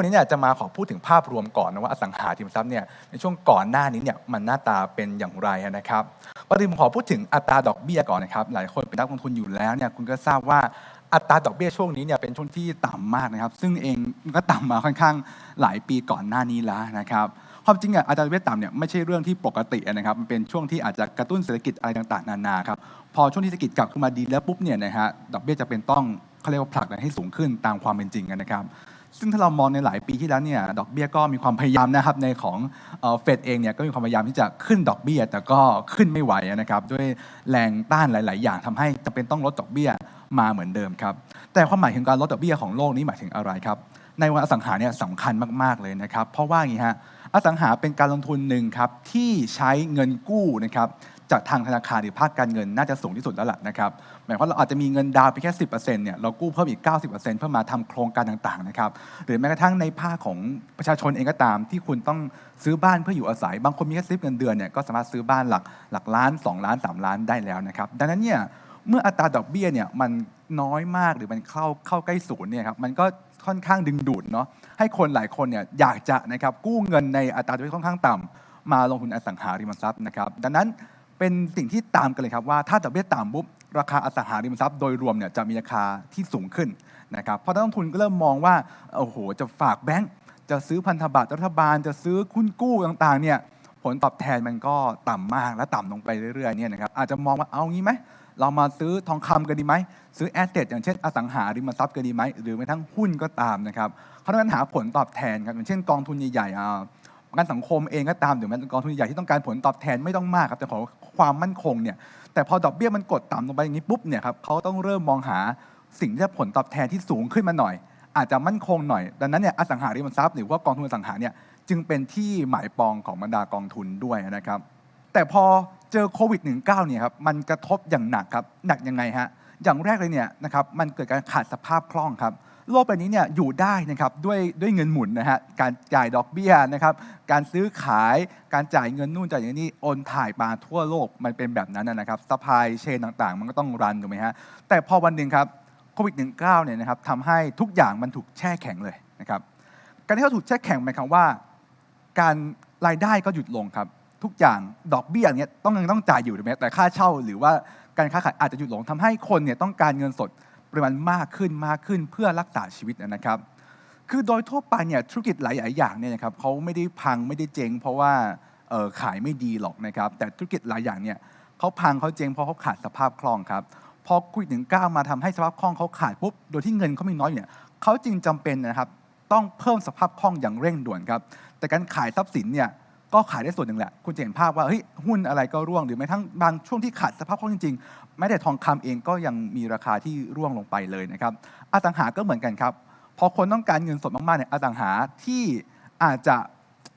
วันนี้เนี่ยจะมาขอพูดถึงภาพรวมก่อนนะว่าอสังหาริมทรัพย์เนี่ยในช่วงก่อนหน้านี้เนี่ยมันหน้าตาเป็นอย่างไรนะครับประเด็นผมขอพูดถึงอัตราดอกเบี้ยก่อนนะครับ หลายคนเป็นนักลงทุนอยู่แล้วเนี่ยคุณก็ทราบว่าอัตราดอกเบี้ยช่วงนี้เนี่ยเป็นช่วงที่ต่ำมากนะครับ ซึ่งเองก็ต่ำมาค่อนข้างหลายปีก่อนหน้านี้แล้วนะครับความจริงอะอัตราดอกเบี้ยต่ำเนี่ยไม่ใช่เรื่องที่ปกตินะครับมันเป็นช่วงที่อาจจะกระตุ้นเศรษฐกิจอะไรต่างๆนานาครับพอช่วงที่เศรษฐกิจกลับขึ้นมาดีแล้วปุ๊บเนี่ยนะฮะดอกเบี้ยจะเป็นต้องเขาเรียกว่าผลักดันให้สูงขึ้นตามความเป็นจริงนะครับ ซึ่งถ้าเรามองในหลายปีที่แล้วเนี่ยดอกเบี้ยก็มีความพยายามนะครับในของเฟดเองเนี่ยก็มีความพยายามที่จะขึ้นดอกเบี้ย แต่ก็ขึ้นไม่ไหวนะครับด้วยแรงต้านหลาย ๆ อย่างทำให้จำเป็นต้องลดดอกเบี้ยมาเหมือนเดิมครับแต่ความหมายถึงการลดดอกเบี้ยของโลกนี้หมายถึงอะไรครับในวงการอสังหาเนี่ยสำคัญมาก ๆ เลยนะครับ เพราะว่าอย่างนี้ฮะอสังหาเป็นการลงทุนหนึ่งครับที่ใช้เงินกู้นะครับ จากทางธนาคารหรือภาคการเงินน่าจะสูงที่สุดแล้วล่ะนะครับหมายความว่าเราอาจจะมีเงินดาวไปแค่10%เนี่ยเรากู้เพิ่มอีก 90%เพื่อมาทำโครงการต่างๆนะครับหรือแม้กระทั่งในภาคของประชาชนเองก็ตาม ที่คุณต้องซื้อบ้านเพื่ออยู่อาศัย บางคนมีแค่ซิปเงินเดือนเนี่ยก็สามารถซื้อบ้านหลักหลักล้าน 2 ล้าน 3 ล้านได้แล้วนะครับดังนั้นเนี่ยเมื่ออัตราดอกเบี้ยเนี่ยมันน้อยมากหรือมันเข้าเข้าใกล้ศูนย์เนี่ยครับมันก็ค่อนข้างดึงดูดเนาะให้คนหลายคนเนี่ยอยากจะนะครับกู้เงินในอัตราดอกเบี้ยค่อนข้างต่ำมาลงทุนอสังหาริมทรัพย์นะครับดังนั้น เป็นสิ่งที่ตามกันเลยครับว่าถ้าดอกเบี้ยต่ำปุ๊บราคาอสังหาริมทรัพย์โดยรวมเนี่ยจะมีราคาที่สูงขึ้นนะครับเพราะนักลงทุนก็เริ่มมองว่าโอ้โหจะฝากแบงก์จะซื้อพันธบัตรรัฐบาลจะซื้อคุณกู้ต่างๆเนี่ยผลตอบแทนมันก็ต่ำมากและต่ำลงไปเรื่อยๆเนี่ยนะครับอาจจะมองว่าเอางี้ไหมเรามาซื้อทองคำกันดีไหมซื้อแอสเซทอย่างเช่นอสังหาริมทรัพย์กันดีไหมหรือแม้ทั้งหุ้นก็ตามนะครับเขาต้องการหาผลตอบแทนครับอย่างเช่นกองทุนใหญ่ๆ ประกันสังคมเองก็ตามหรือแม้กองทุนใหญ่ที่ต้องการผลตอบแทนไม่ต้องมากครับแต่ขอความมั่นคงเนี่ยแต่พอดอกเบี้ยมันกดต่ำลงไปอย่างนี้ปุ๊บเนี่ยครับเขาต้องเริ่มมองหาสิ่งที่ผลตอบแทนที่สูงขึ้นมาหน่อย อาจจะมั่นคงหน่อย ดังนั้นเนี่ยอสังหาริมทรัพย์หรือว่ากองทุนอสังหาเนี่ยจึงเป็นที่หมายปองของบรรดากองทุนด้วยนะครับแต่พอเจอโควิด -19 เนี่ยครับมันกระทบอย่างหนักครับหนักยังไงฮะอย่างแรกเลยเนี่ยนะครับมันเกิดการขาดสภาพคล่องครับ โลกใบนี้เนี่ยอยู่ได้นะครับด้วยด้วยเงินหมุนนะฮะการจ่ายดอกเบี้ยนะครับการซื้อขายการจ่ายเงินนู่นจ่ายอย่างนี้โอนถ่ายมาทั่วโลกมันเป็นแบบนั้นนะครับสปายเชนต่างๆ มันก็ต้องรันถูกไหมฮะแต่พอวันหนึ่งครับโควิด -19 เนี่ยนะครับทำให้ทุกอย่างมันถูกแช่แข็งเลยนะครับการที่เขาถูกแช่แข็งหมายความว่า การรายได้ก็หยุดลงครับทุกอย่างดอกเบี้ยเนี้ยต้องยังต้องจ่ายอยู่ถูกไหมแต่ค่าเช่าหรือว่าการค้าขายอาจจะหยุดลงทำให้คนเนี่ยต้องการเงินสด ปริมาณมากขึ้นมากขึ้นเพื่อรักษาชีวิตนะครับ คือโดยทั่วไปเนี่ยธุรกิจหลายๆอย่างเนี่ยนะครับเขาไม่ได้พังไม่ได้เจ๊ง เพราะว่าขายไม่ดีหรอกนะครับ แต่ธุรกิจหลายอย่างเนี่ยเขาพังเขาเจ๊งเพราะเขาขาดสภาพคล่องครับพอคุยถึงก้าวมาทำให้สภาพคล่องเขาขาดปุ๊บโดยที่เงินเขาไม่น้อยเนี่ยเขาจึงจำเป็นนะครับต้องเพิ่มสภาพคล่องอย่างเร่งด่วนครับแต่การขายทรัพย์สินเนี่ย ก็ขายได้ส่วนหนึ่งแหละ คุณจะเห็นภาพว่าเฮ้ยหุ้นอะไรก็ร่วงหรือแม้ทั้งบางช่วงที่ขาดสภาพคล่องจริงๆแม้แต่ทองคำเองก็ยังมีราคาที่ร่วงลงไปเลยนะครับอสังหาก็เหมือนกันครับพอคนต้องการเงินสดมากๆเนี่ยอสังหาที่อาจจะ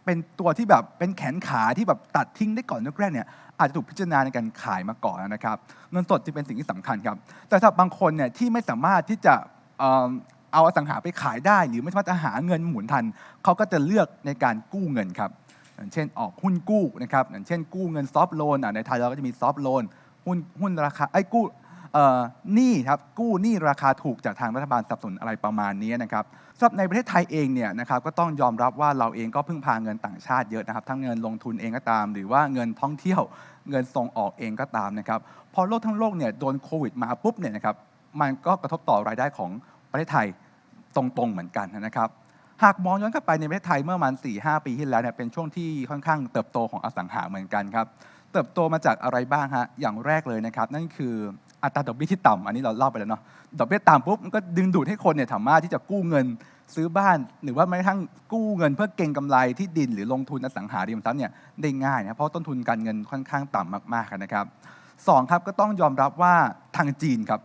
เป็นตัวที่แบบเป็นแขนขาที่แบบตัดทิ้งได้ก่อนแรกๆเนี่ยอาจจะถูกพิจารณาในการขายมาก่อนนะครับ เงินสดจึงเป็นสิ่งที่สำคัญครับ แต่สำหรับบางคนเนี่ยที่ไม่สามารถที่จะเอ่อเอาอสังหาไปขายได้ หรือไม่สามารถจะหาเงินหมุนทันเขาก็จะเลือกในการกู้เงินครับ อย่างเช่นออกหุ้นกู้นะครับอย่างเช่นกู้เงินซอฟท์โลนในไทยเราก็จะมีซอฟท์โลนหุ้นหุ้นราคาไอ้กู้เอ่อหนี้ครับกู้หนี้ราคาถูกจากทางรัฐบาลสนับสนุนอะไรประมาณนี้นะครับสำหรับในประเทศไทยเองเนี่ยนะครับก็ต้องยอมรับว่าเราเองก็พึ่งพาเงินต่างชาติเยอะนะครับทั้งเงินลงทุนเองก็ตาม หรือว่าเงินท่องเที่ยว เงินส่งออกเองก็ตามนะครับพอโลกทั้งโลกเนี่ยโดนโควิดมาปุ๊บเนี่ยนะครับมันก็กระทบต่อรายได้ของประเทศไทยตรงๆเหมือนกันนะครับ หากมองย้อนกลับไปในประเทศไทยเมื่อประมาณ4 5 ปีที่แล้วเนี่ยเป็นช่วงที่ค่อนข้างเติบโตของอสังหาเหมือนกันครับ เติบโตมาจากอะไรบ้างฮะ อย่างแรกเลยนะครับ นั่นคืออัตราดอกเบี้ยที่ต่ำอันนี้เราเล่าไปแล้วเนาะ ดอกเบี้ยต่ำปุ๊บมันก็ดึงดูดให้คนเนี่ยสามารถที่จะกู้เงินซื้อบ้าน หรือว่าแม้กระทั่งกู้เงินเพื่อเก็งกำไรที่ดินหรือลงทุนอสังหาริมทรัพย์เนี่ยได้ง่ายนะเพราะต้นทุนการเงินค่อนข้างต่ำมากๆนะครับสองครับก็ต้องยอมรับว่าทางจีนครับ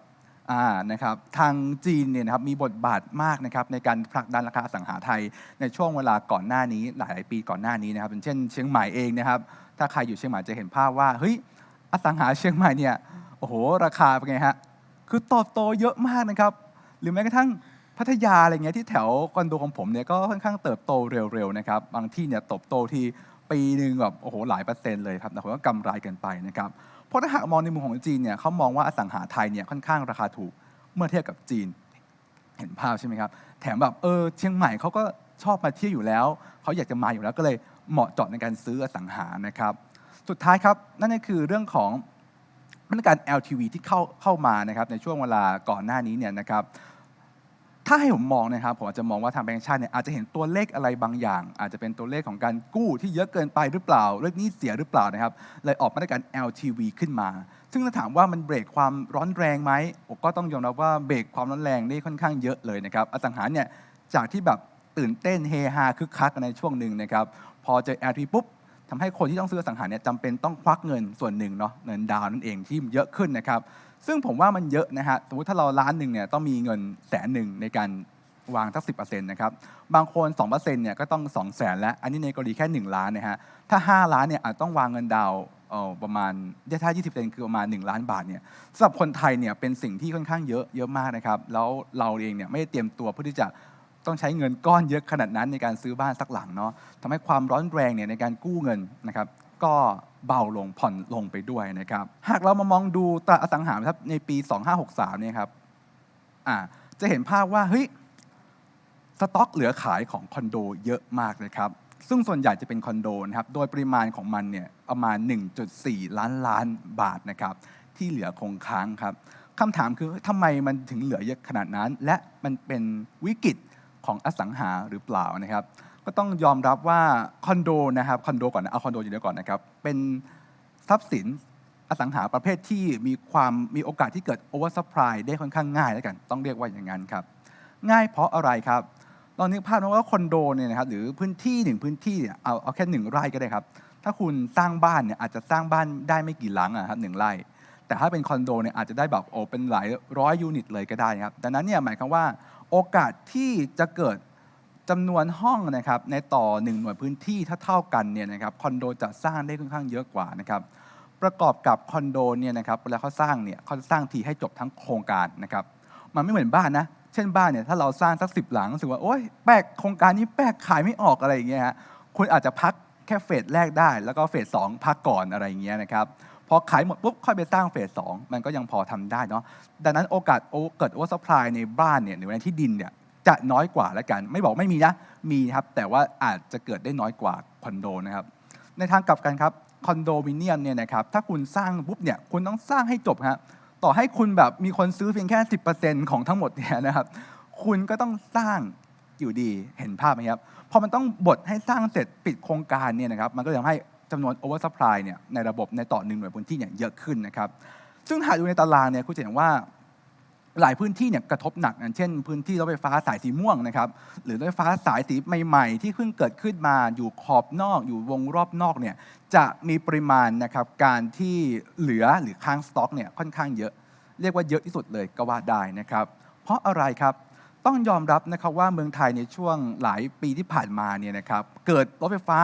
อ่านะครับทางจีนเนี่ยนะครับมีบทบาทมากนะครับในการผลักดันราคาสังหาไทยในช่วงเวลาก่อนหน้านี้หลายปีก่อนหน้านี้นะครับเช่นเชียงใหม่เองนะครับถ้าใครอยู่เชียงใหม่จะเห็นภาพว่าเฮ้ยอสังหาเชียงใหม่เนี่ยโอ้โหราคาเป็นไงฮะคือโตโตเยอะมากนะครับหรือแม้กระทั่งพัทยาอะไรเงี้ยที่แถวคอนโดของผมเนี่ยก็ค่อนข้างเติบโตเร็วๆนะครับบางที่เนี่ยเติบโตทีปีหนึ่งแบบโอ้โหหลายเปอร์เซ็นต์เลยครับแต่ผมก็กำไรกินไปนะครับ เพราะถ้าหากมองในมุมของจีนเนี่ยเขามองว่าอสังหาไทยเนี่ยค่อนข้างราคาถูกเมื่อเทียบกับจีนเห็นภาพใช่ไหมครับ แถมแบบเออเชียงใหม่เขาก็ชอบมาเที่ยวอยู่แล้ว เขาอยากจะมาอยู่แล้วก็เลยเหมาะเจาะในการซื้ออสังหานะครับ สุดท้ายครับนั่นก็คือเรื่องของมาตรการ LTV ที่เข้าเข้ามานะครับในช่วงเวลาก่อนหน้านี้เนี่ยนะครับ ถ้าให้ผมมองนะครับผมอาจจะมองว่าทางแบงก์ชาติเนี่ยอาจจะเห็นตัวเลขอะไรบางอย่าง อาจจะเป็นตัวเลขของการกู้ที่เยอะเกินไปหรือเปล่าเรื่องนี้เสียหรือเปล่านะครับเลยออกมาตรการ LTV ขึ้นมา ซึ่งถ้าถามว่ามันเบรกความร้อนแรงไหมผมก็ต้องยอมรับว่าเบรกความร้อนแรงได้ค่อนข้างเยอะเลยนะครับอสังหาเนี่ยจากที่แบบตื่นเต้นเฮฮาคึกคักในช่วงหนึ่งนะครับพอเจอ LTV ปุ๊บ ทำให้คนที่ต้องซื้อสังหารเนี่ยจำเป็นต้องควักเงินส่วนหนึ่งเนาะเงินดาวนั่นเองที่เยอะขึ้นนะครับ ซึ่งผมว่ามันเยอะนะฮะสมมติถ้าเราล้านหนึ่งเนี่ยต้องมีเงินแสนหนึ่งในการวางทั้งสินะครับ บางคน2%เนี่ยก็ต้อง 2 0 0แสนแล้วอันนี้ในกรณีแค่ 1 ล้านนะฮะ ถ้า 5 ล้านเนี่ยอาจต้องวางเงินดาวเออประมาณถ้า 20%คือประมาณ 1 ล้านบาทเนี่ยสำหรับคนไทยเนี่ยเป็นสิ่งที่ค่อนข้างเยอะเยอะมากนะครับ แล้วเราเองเนี่ยไม่ได้เตรียมตัวเพื่อที่จะ ต้องใช้เงินก้อนเยอะขนาดนั้นในการซื้อบ้านสักหลังเนาะทำให้ความร้อนแรงเนี่ยในการกู้เงินนะครับก็เบาลงผ่อนลงไปด้วยนะครับ หากเรามามองดูตลาอสังหาริมทรัพย์ในปี 2563เนี่ยครับอ่าจะเห็นภาพว่าเฮ้ยสต็อกเหลือขายของคอนโดเยอะมากเลยครับ ซึ่งส่วนใหญ่จะเป็นคอนโดนะครับ โดยปริมาณของมันเนี่ยประมาณ 1.4 ล้านล้านบาทนะครับ ที่เหลือคงค้างครับคำถามคือทำไมมันถึงเหลือเยอะขนาดนั้น และมันเป็นวิกฤต ของอสังหาหรือเปล่านะครับ ก็ต้องยอมรับว่าคอนโดนะครับคอนโดก่อนนะเอาคอนโดอยู่เดียวก่อนนะครับ เป็นทรัพย์สินอสังหาประเภทที่มีความมีโอกาสที่เกิดโอเวอร์ซัพพลายได้ค่อนข้างง่ายแล้วกัน ต้องเรียกว่าอย่างนั้นครับ ง่ายเพราะอะไรครับลองนึกภาพนะว่าคอนโดเนี่ยนะครับหรือพื้นที่หนึ่งพื้นที่เนี่ยเอาเอาแค่หนึ่งไร่ก็ได้ครับ ถ้าคุณสร้างบ้านเนี่ยอาจจะสร้างบ้านได้ไม่กี่หลังอะครับหนึ่งไร่ แต่ถ้าเป็นคอนโดเนี่ยอาจจะได้แบบโอเป็นหลายร้อยยูนิตเลยก็ได้นะครับ ดังนั้นเนี่ยหมายความว่า โอกาสที่จะเกิดจำนวนห้องนะครับในต่อหนึ่งหน่วยพื้นที่ถ้าเท่ากันเนี่ยนะครับคอนโดจะสร้างได้ค่อนข้างเยอะกว่านะครับประกอบกับคอนโดเนี่ยนะครับเวลาเขาสร้างเนี่ยเขาจะสร้างทีให้จบทั้งโครงการนะครับมันไม่เหมือนบ้านนะ เช่นบ้านเนี่ยถ้าเราสร้างสักสิบหลังรู้สึกว่าโอ๊ยแปลกโครงการนี้แปลกขายไม่ออกอะไรอย่างเงี้ยฮะคุณอาจจะพักแค่เฟสแรกได้ แล้วก็เฟสสองพักก่อนอะไรอย่างเงี้ยนะครับ พอขายหมดปุ๊บค่อยไปสร้างเฟสสองมันก็ยังพอทำได้เนาะดังนั้นโอกาสเกิดโอเวอร์ซัพพลายในบ้านเนี่ยหรือในที่ดินเนี่ยจะน้อยกว่าแล้วกัน ไม่บอกไม่มีนะมีครับแต่ว่าอาจจะเกิดได้น้อยกว่าคอนโดนะครับในทางกลับกันครับคอนโดมิเนียมเนี่ยนะครับถ้าคุณสร้างปุ๊บเนี่ยคุณต้องสร้างให้จบครับต่อให้คุณแบบมีคนซื้อเพียงแค่ 10%ของทั้งหมดเนี่ยนะครับคุณก็ต้องสร้างอยู่ดีเห็นภาพไหมครับพอมันต้องบดให้สร้างเสร็จปิดโครงการเนี่ยนะครับมันก็ทำให้ จำนวนโอเวอร์ซัพพลายเนี่ยในระบบในต่อหนึ่งหน่วยพื้นที่เนี่ยเยอะขึ้นนะครับ ซึ่งหากดูในตารางเนี่ยคุณจะเห็นว่าหลายพื้นที่เนี่ยกระทบหนักอย่างเช่น พื้นที่รถไฟฟ้าสายสีม่วงนะครับหรือรถไฟฟ้าสายสีใหม่ ๆ ที่เพิ่งเกิดขึ้นมาอยู่ขอบนอก อยู่วงรอบนอกเนี่ยจะมีปริมาณนะครับการที่เหลือหรือค้างสต็อกเนี่ยค่อนข้างเยอะ เรียกว่าเยอะที่สุดเลยก็ว่าได้นะครับ เพราะอะไรครับต้องยอมรับนะครับว่าเมืองไทยในช่วงหลายปีที่ผ่านมาเนี่ยนะครับเกิดรถไฟฟ้า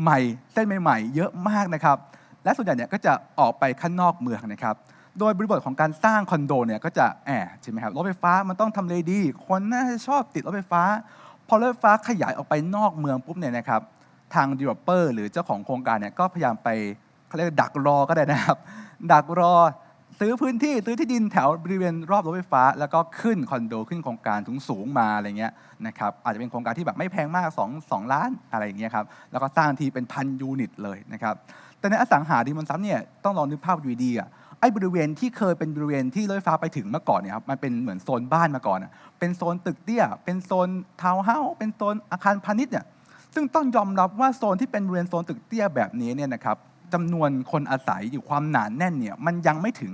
ใหม่เส้นใหม่ๆ เยอะมากนะครับ และส่วนใหญ่เนี่ยก็จะออกไปข้างนอกเมืองนะครับ โดยบริบทของการสร้างคอนโดเนี่ยก็จะแอบใช่ไหมครับรถไฟฟ้ามันต้องทำเลดี คนน่าจะชอบติดรถไฟฟ้า พอรถไฟฟ้าขยายออกไปนอกเมืองปุ๊บเนี่ยนะครับ ทาง developer หรือเจ้าของโครงการเนี่ยก็พยายามไปเขาเรียกดักรอก็ได้นะครับ ดักรอ ซื้อพื้นที่ซื้อที่ดินแถวบริเวณรอบรถไฟฟ้า แล้วก็ขึ้นคอนโดขึ้นโครงการสูงสูงๆมาอะไรเงี้ยนะครับอาจจะเป็นโครงการที่แบบไม่แพงมาก2 2ล้านอะไรอย่างเงี้ยครับแล้วก็สร้างทีเป็นพันยูนิตเลยนะครับแต่ในอสังหาริมทรัพย์เนี่ยต้องลองนึกภาพดูดีๆอะไอ้บริเวณที่เคยเป็นบริเวณที่รถไฟฟ้าไปถึงเมื่อก่อนเนี่ยครับมันเป็นเหมือนโซนบ้านมาก่อนอะเป็นโซนตึกเตี้ย เป็นโซนทาวน์เฮาส์เป็นโซนอาคารพาณิชย์เนี่ยซึ่งต้องยอมรับว่าโซนที่เป็นบริเวณโซนตึกเตี้ยแบบนี้เนี่ยนะครับ จำนวนคนอาศัยอยู่ความหนาแน่นเนี่ยมันยังไม่ถึง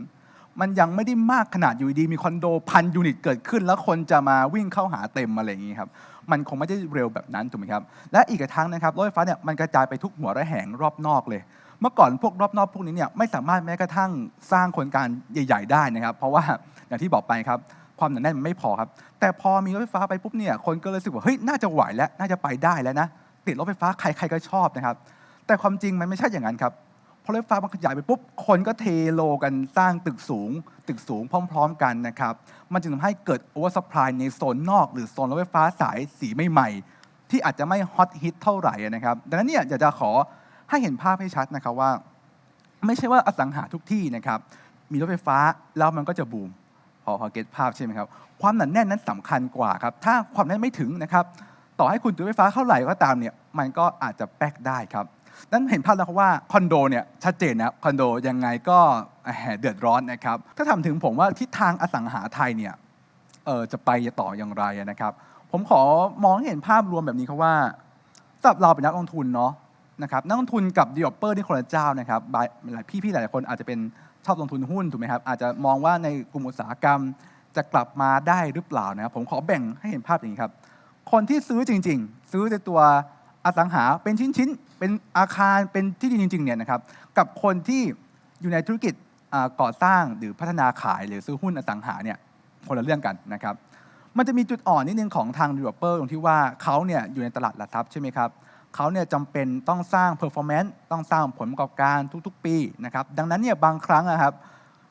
มันยังไม่ได้มากขนาดอยู่ดี มีคอนโดพันยูนิตเกิดขึ้น แล้วคนจะมาวิ่งเข้าหาเต็มอะไรอย่างนี้ครับมันคงไม่ได้เร็วแบบนั้นถูกไหมครับและอีกทั้งนะครับรถไฟฟ้าเนี่ยมันกระจายไปทุกหัวระแหงรอบนอกเลย เมื่อก่อนพวกรอบนอกพวกนี้เนี่ยไม่สามารถแม้กระทั่งสร้างครงการใหญ่ ๆ ได้นะครับ เพราะว่าอย่างที่บอกไปครับความหนาแน่นมันไม่พอครับ แต่พอมีรถไฟฟ้าไปปุ๊บเนี่ยคนก็เลยรู้สึกว่าเฮ้ยน่าจะไหวแล้วน่าจะไปได้แล้วนะติดรถไฟฟ้าใครๆก็ชอบนะครับ แต่ความจริงมันไม่ใช่อย่างนั้นครับ อรถไฟฟ้ามันขยายไปปุ๊บ คนก็เทโลกันสร้างตึกสูง ตึกสูงพร้อม ๆ กันนะครับ มันจึงทำให้เกิดโอเวอร์สปายในโซนนอก หรือโซนรถไฟฟ้าสายสีใหม่ๆ ที่อาจจะไม่ฮอตฮิตเท่าไหร่นะครับ ดังนั้นเนี่ยอยากจะขอให้เห็นภาพให้ชัดนะครับว่า ไม่ใช่ว่าอสังหาทุกที่นะครับ มีรถไฟฟ้าแล้วมันก็จะบูม พอพอเก็ตภาพใช่ไหมครับ ความหนาแน่นนั้นสำคัญกว่าครับ ถ้าความแน่นไม่ถึงนะครับ ต่อให้คุณซื้อไฟฟ้าเท่าไหร่ก็ตามเนี่ย มันก็อาจจะแป๊กได้ครับ นั้นเห็นภาพแล้วครับว่าคอนโดเนี่ยชัดเจนนะคอนโดยังไงก็แหมเดือดร้อนนะครับถ้าถามถึงผมว่าทิศทางอสังหาไทยเนี่ยเออจะไปต่ออย่างไรนะครับ ผมขอมองเห็นภาพรวมแบบนี้ครับว่าสำหรับเราเป็นนักลงทุนเนาะนะครับนักลงทุนกับดี v e l o p เปอร์นี่คนละเจ้านะครับหลายพี่ๆหลายคนอาจจะเป็นชอบลงทุนหุ้นถูกไหมครับอาจจะมองว่าในกลุ่มอุตสาหกรรมจะกลับมาได้หรือเปล่านะครับผมขอแบ่งให้เห็นภาพอย่างนี้ครับ คนที่ซื้อจริง ๆ ซื้อในตัว อสังหาเป็นชิ้นๆ เป็นอาคารเป็นที่ดินจริงๆเนี่ยนะครับกับคนที่อยู่ในธุรกิจก่อสร้างหรือพัฒนาขายหรือซื้อหุ้นอสังหาเนี่ยคนละเรื่องกันนะครับมันจะมีจุดอ่อนนิดนึงของทาง developer ตรงที่ว่าเขาเนี่ยอยู่ในตลาดหลักทรัพย์ใช่ไหมครับเขาเนี่ยจำเป็นต้องสร้าง performance ต้องสร้างผลประกอบการทุกๆ ปีนะครับดังนั้นเนี่ยบางครั้งนะครับ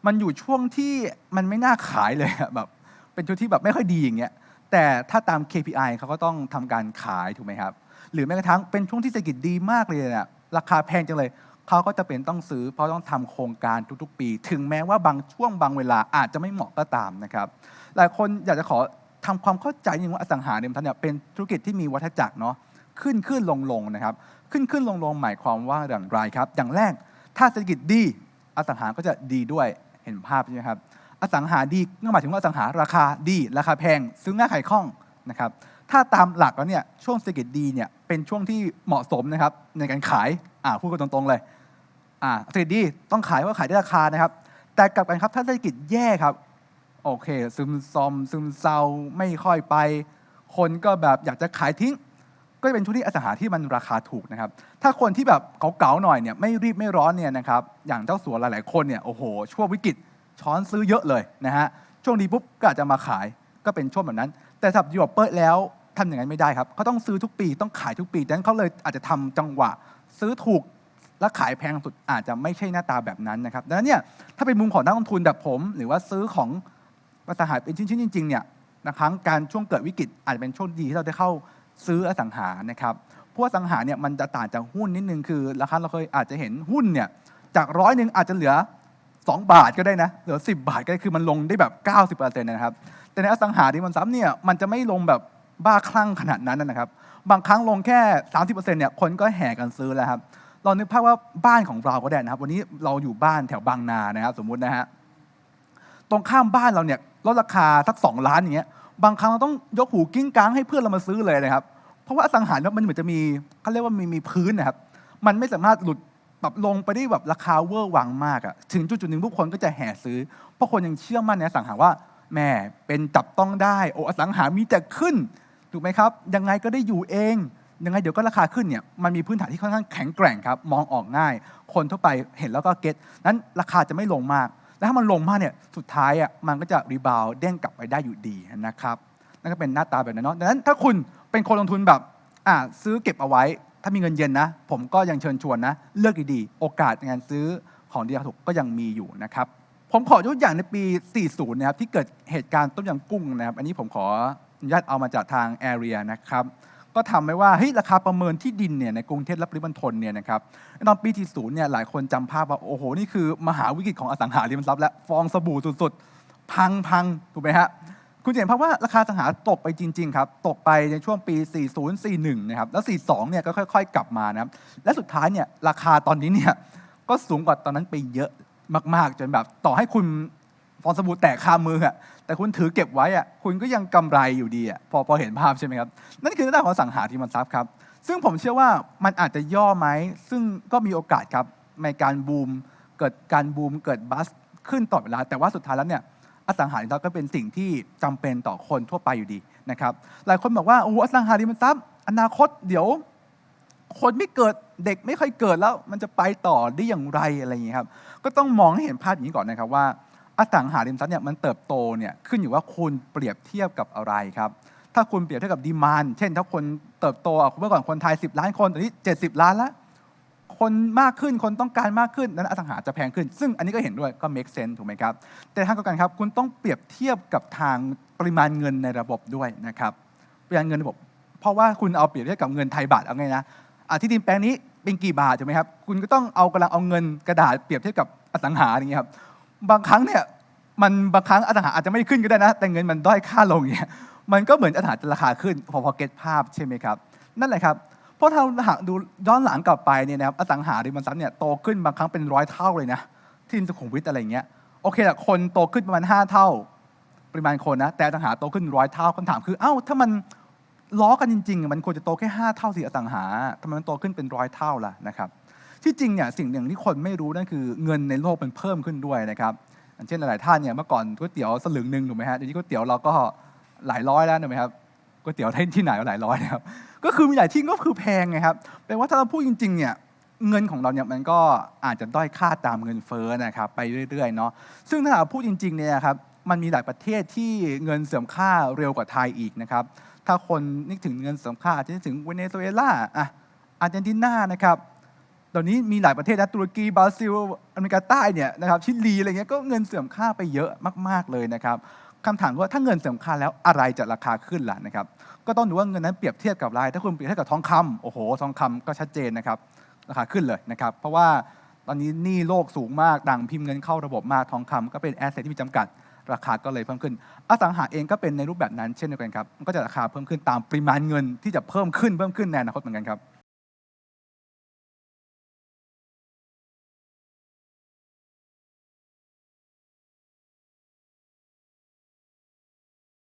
มันอยู่ช่วงที่มันไม่น่าขายเลยแบบเป็นช่วงที่แบบไม่ค่อยดีอย่างเงี้ยแต่ถ้าตาม KPI เขาก็ต้องทำการขายถูกไหมครับ หรือแม้กระทั่งเป็นช่วงที่เศรษฐกิจดีมากเลยเนี่ยราคาแพงจังเลยเขาก็จะเป็นต้องซื้อ เพราะต้องทำโครงการทุกๆ ปี ถึงแม้ว่าบางช่วงบางเวลาอาจจะไม่เหมาะก็ตามนะครับหลายคนอยากจะขอทำความเข้าใจนึงว่าอสังหาริมทรัพย์เนี่ยเป็นธุรกิจที่มีวัฏจักรเนาะขึ้นขึ้นลงลงนะครับ ขึ้นขึ้นลงลงหมายความว่าอย่างไรครับ อย่างแรกถ้าเศรษฐกิจดีอสังหาก็จะดีด้วยเห็นภาพใช่ไหมครับอสังหาดีก็หมายถึงว่าอสังหาราคาดีราคาแพงซื้อง่ายขายคล่องนะครับ ถ้าตามหลักแล้วเนี่ยช่วงเศรษฐกิจดีเนี่ยเป็นช่วงที่เหมาะสมนะครับในการขายอ่าพูดกันตรงๆเลยอ่าเศรษฐกิจดีต้องขายว่าขายได้ราคานะครับ แต่กลับกันครับถ้าเศรษฐกิจแย่ครับโอเค ซึมซอม ซึมเศร้าไม่ค่อยไป คนก็แบบอยากจะขายทิ้ง ก็จะเป็นช่วงที่อสังหาที่มันราคาถูกนะครับ ถ้าคนที่แบบเก่าๆหน่อยเนี่ยไม่รีบไม่ร้อนเนี่ยนะครับอย่างเจ้าสัวหลายๆคนเนี่ยโอ้โหช่วงวิกฤตช้อนซื้อเยอะเลยนะฮะช่วงดีปุ๊บก็อาจจะมาขายก็เป็นช่วงแบบนั้น แต่สำหรับยูโรเปิดแล้วทำอย่างนั้นไม่ได้ครับเขาต้องซื้อทุกปีต้องขายทุกปีดังนั้นเขาเลยอาจจะทำจังหวะ ซื้อถูกและขายแพงสุดอาจจะไม่ใช่หน้าตาแบบนั้นนะครับดังนั้นเนี่ยถ้าเป็นมุมของนักลงทุนแบบผม หรือว่าซื้อของอสังหาเป็นชิ้นๆจริงๆเนี่ยนะครับการช่วงเกิดวิกฤตอาจจะเป็นช่วงดีที่เราได้เข้าซื้ออสังหานะครับพวกสังหาเนี่ยมันจะต่างจากหุ้นนิดนึงคือราคาเราเคยอาจจะเห็นหุ้นเนี่ยจากร้อยหนึ่งอาจจะเหลือ 2 บาทก็ได้นะเหลือ 10 บาทก็ได้คือมันลงได้แบบ 90%นะครับ แต่ในอสังหาริมทรัพย์เนี่ยมันจะไม่ลงแบบบ้าคลั่งขนาดนั้นนะครับ บางครั้งลงแค่ 30%เนี่ยคนก็แห่กันซื้อแล้วครับเรานึกภาพว่าบ้านของเราก็ได้นะครับ วันนี้เราอยู่บ้านแถวบางนานะครับ สมมุตินะฮะตรงข้ามบ้านเราเนี่ยลดราคาสักสองล้านอย่างเงี้ยบางครั้งเราต้องยกหูกิ้งก้างให้เพื่อนเรามาซื้อเลยนะครับ เพราะว่าอสังหารเนี่ยมันเหมือนจะมีเขาเรียกว่ามีมีพื้นนะครับ มันไม่สามารถหลุด แบบลงไปได้แบบราคาเวอร์วังมากอะถึงจุดๆหนึ่งผู้คนก็จะแห่ซื้อ เพราะคนยังเชื่อมั่นในสังหาว่าแหม่เป็นจับต้องได้โอ้อสังหามีแต่ขึ้นถูกไหมครับ ยังไงก็ได้อยู่เอง ยังไงเดี๋ยวก็ราคาขึ้นเนี่ยมันมีพื้นฐานที่ค่อนข้างแข็งแกร่งครับมองออกง่าย คนทั่วไปเห็นแล้วก็เก็ตนั้นราคาจะไม่ลงมาก แล้วถ้ามันลงมากเนี่ยสุดท้ายอะมันก็จะรีบาวเด้งกลับไปได้อยู่ดีนะครับนั่นก็เป็นหน้าตาแบบนั้นเนาะดังนั้นถ้าคุณเป็นคนลงทุนแบบอ่าซื้อเก็บเอาไว้ ถ้ามีเงินเย็นนะ ผมก็ยังเชิญชวนนะ เลือกดีๆ โอกาสในการซื้อของดีราคาถูกก็ยังมีอยู่นะครับ ผมขอยกตัวอย่างในปี 40 นะครับ ที่เกิดเหตุการณ์ต้มยำกุ้งนะครับ อันนี้ผมขออนุญาตเอามาจากทางแอเรียนะครับ ก็ทำให้ว่าเฮ้ยราคาประเมินที่ดินเนี่ยในกรุงเทพและปริมณฑลเนี่ยนะครับในตอนปีที่ศูนย์เนี่ยหลายคนจำภาพว่าโอ้โหนี่คือมหาวิกฤตของอสังหาริมทรัพย์และฟองสบู่สุดๆ พังพังถูกไหมฮะ คุณจะเห็นภาพว่าราคาสังหาตกไปจริง ๆ ครับ ตกไปในช่วงปี 40 41 นะครับ แล้ว 42 เนี่ยก็ค่อย ๆ กลับมานะครับ และสุดท้ายเนี่ยราคาตอนนี้เนี่ยก็สูงกว่าตอนนั้นไปเยอะมากๆ จนแบบต่อให้คุณฟองสบู่แตกคามืออะแต่คุณถือเก็บไว้อะคุณก็ยังกำไรอยู่ดีอะพอพอเห็นภาพใช่ไหมครับ นั่นคือหน้าตาของสังหาริมทรัพย์ครับ ซึ่งผมเชื่อว่ามันอาจจะย่อไหม ซึ่งก็มีโอกาสครับในการบูม เกิดการบูมเกิดบัสขึ้นต่อเวลา แต่ว่าสุดท้ายแล้วเนี่ย อสังหาริมทรัพย์ก็เป็นสิ่งที่จำเป็นต่อคนทั่วไปอยู่ดีนะครับ หลายคนบอกว่าโอ้อสังหาริมทรัพย์ อนาคตเดี๋ยว คนไม่เกิดเด็กไม่ค่อยเกิดแล้ว มันจะไปต่อได้อย่างไรอะไรอย่างนี้ยครับ ก็ต้องมองให้เห็นภาพอย่างนี้ก่อนนะครับว่า อสังหาริมทรัพย์เนี่ยมันเติบโตเนี่ยขึ้นอยู่ว่าคุณเปรียบเทียบกับอะไรครับถ้าคุณเปรียบเทียบกับดีมานเช่น ถ้าคนเติบโตอะเมื่อก่อนคนไทย 10 ล้านคนตอนนี้ 70 ล้านแล้ว คนมากขึ้นคนต้องการมากขึ้นนั้นอสังหาจะแพงขึ้น ซึ่งอันนี้ก็เห็นด้วยก็ make sense ถูกไหมครับ แต่ทางกลับกันครับคุณต้องเปรียบเทียบกับทางปริมาณเงินในระบบด้วยนะครับปริมาณเงินระบบ เพราะว่าคุณเอาเปรียบเทียบกับเงินไทยบาทเอาไงนะที่ดินแปลงนี้เป็นกี่บาทถูกไหมครับคุณก็ต้องเอากำลังเอาเงินกระดาษเปรียบเทียบกับอสังหาอย่างเงี้ยครับบางครั้งเนี่ยมันบางครั้งอสังหาอาจจะไม่ขึ้นก็ได้นะ แต่เงินมันด้อยค่าลงเงี้ยมันก็เหมือนอสังหาจะราคาขึ้นพอพอเก็ตภาพใช่ไหมครับนั่นแหละครับ เพราะถ้าเราหากดูย้อนหลังกลับไปเนี่ยนะครับอสังหาริมทรัพย์เนี่ยโตขึ้นบางครั้งเป็นร้อยเท่าเลยนะที่สุขุมวิทอะไรเงี้ยโอเคแหละคนโตขึ้นประมาณ 5 เท่า ปริมาณคนนะ แต่อสังหาโตขึ้นร้อยเท่าคำถามคือเอ้าถ้ามันล้อกันจริงๆ มันควรจะโตแค่ 5 เท่าสิอสังหาทำไมมันโตขึ้นเป็นร้อยเท่าล่ะนะครับที่จริงเนี่ยสิ่งหนึ่งที่คนไม่รู้นั่นคือเงินในโลกมันเพิ่มขึ้นด้วยนะครับเช่นหลายท่านเนี่ยเมื่อก่อนก๋วยเตี๋ยวสลึงหนึ่งถูกไหมฮะเดี๋ยวนี้ก๋วยเตี๋ยวเราก็หลายร้อยแล้วถูกไหมครับ ก๋วยเตี๋ยวที่ไหนก็หลายร้อยนะครับก็คือมีหลายที่ก็คือแพงไงครับแปลว่าถ้าเราพูดจริงๆเนี่ยเงินของเราเนี่ยมันก็อาจจะด้อยค่าตามเงินเฟ้อนะครับไปเรื่อยๆเนาะซึ่งถ้าเราพูดจริงๆเนี่ยครับมันมีหลายประเทศที่เงินเสื่อมค่าเร็วกว่าไทยอีกนะครับถ้าคนนึกถึงเงินเสื่อมค่าอาจจะนึกถึงเวเนซุเอลาอะอาร์เจนตินานะครับตอนนี้มีหลายประเทศนะตุรกีบราซิลอเมริกาใต้เนี่ยนะครับชิลีอะไรเงี้ยก็เงินเสื่อมค่าไปเยอะมาก ๆเลยนะครับ คำถามว่าถ้าเงินเสื่อมค่าแล้วอะไรจะราคาขึ้นล่ะนะครับ ก็ต้องดูว่าเงินนั้นเปรียบเทียบกับอะไร ถ้าคุณเปรียบเทียบกับทองคำโอ้โห ทองคำก็ชัดเจนนะครับ ราคาขึ้นเลยนะครับ เพราะว่าตอนนี้หนี้โลกสูงมากดังพิมพ์เงินเข้าระบบมาก ทองคำก็เป็นแอสเซทที่มีจำกัด ราคาก็เลยเพิ่มขึ้น อสังหาเองก็เป็นในรูปแบบนั้นเช่นเดียวกันครับ ก็จะราคาเพิ่มขึ้นตามปริมาณเงินที่จะเพิ่มขึ้นเพิ่มขึ้นในอนาคตเหมือนกันครับ